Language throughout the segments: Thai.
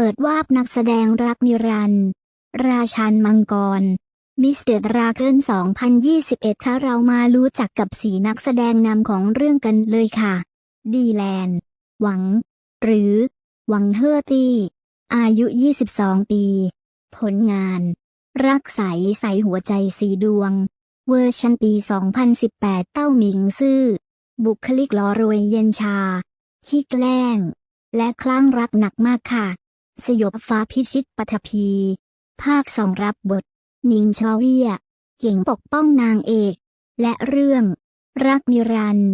เปิดวาบนักแสดงรักนิรันดร์ราชันมังกร มิสเตอร์ราเกิล2021ค่ะเรามารู้จักกับสีนักแสดงนำของเรื่องกันเลยค่ะ ดีแลนด์ หวัง หรือ หวังเฮอร์ตี้ อายุ 22 ปี ผลงาน รักใสใสหัวใจสีดวง เวอร์ชันปี 2018 เต้าหมิงซื่อ บุคลิกล้อรวยเย็นชาที่แกล้ง และคลั่งรักหนักมากค่ะ สยบฟ้าพิชิตปฐพี ภาคสองรับบท นิงชอเวีย เก่งปกป้องนางเอก และเรื่อง รักนิรันร์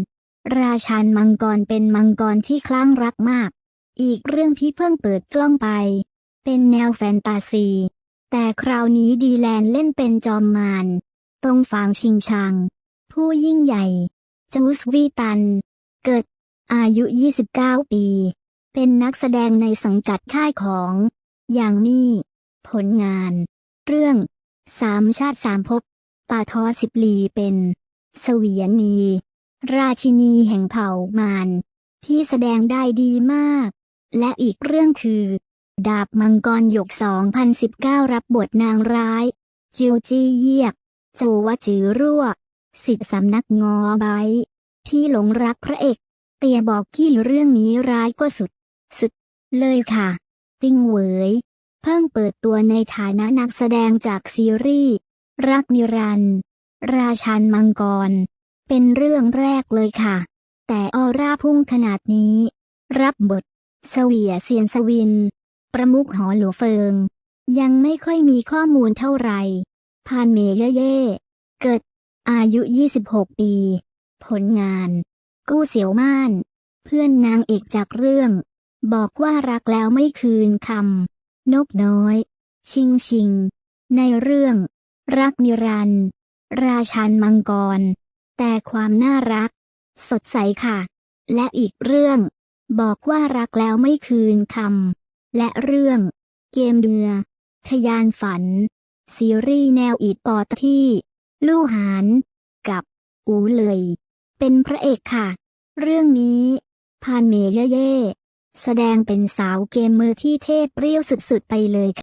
ราชันมังกรเป็นมังกรที่คลั่งรักมาก อีกเรื่องที่เพิ่งเปิดกล้องไป เป็นแนวแฟนตาซี แต่คราวนี้ดีแลนเล่นเป็นจอมมารตรงฟางชิงชัง ผู้ยิ่งใหญ่จูสวีตัน เกิด อายุ 29 ปี เป็นนักแสดงในสังกัดค่ายของอย่างมี่ผลงาน เรื่องสามชาติสามภพป่าทอสิบลีเป็นสวียนี ราชินีแห่งเผ่ามารที่แสดงได้ดีมาก และอีกเรื่องคือ ดาบมังกรหยก 2019 รับบทนางร้าย จิวจี้เยียกโจวจือรั่ว สิทธิสำนักงอไบท์ที่หลงรักพระเอก เตียบอกกี้เรื่องนี้ร้ายก็สุด สุดเลยค่ะ ติ้งเหวย เพิ่งเปิดตัวในฐานะนักแสดงจากซีรีส์ รักนิรันดร์ราชันมังกร เป็นเรื่องแรกเลยค่ะ แต่ออร่าพุ่งขนาดนี้ รับบทเสวียเซียนสวิน ประมุขหอหลวเฟิง ยังไม่ค่อยมีข้อมูลเท่าไหร่พานเมเยเย่เกิด อายุ 26 ปี ผลงาน กู้เสียวม่าน เพื่อนนางเอกจากเรื่อง บอกว่ารักแล้วไม่คืนคำ นกน้อย ชิงชิง ในเรื่อง รักนิรันร์ราชันมังกร แต่ความน่ารัก สดใสค่ะ และอีกเรื่อง บอกว่ารักแล้วไม่คืนคำ และเรื่อง เกมเดือ ทยานฝัน ซีรีส์แนวอีดปอตที่ ลู่หาน กับ อูเลย เป็นพระเอกค่ะ เรื่องนี้พานเมเยเย่ แสดงเป็นสาวเกมเมอร์ที่เทพเปรี้ยวสุดๆไปเลยค่ะ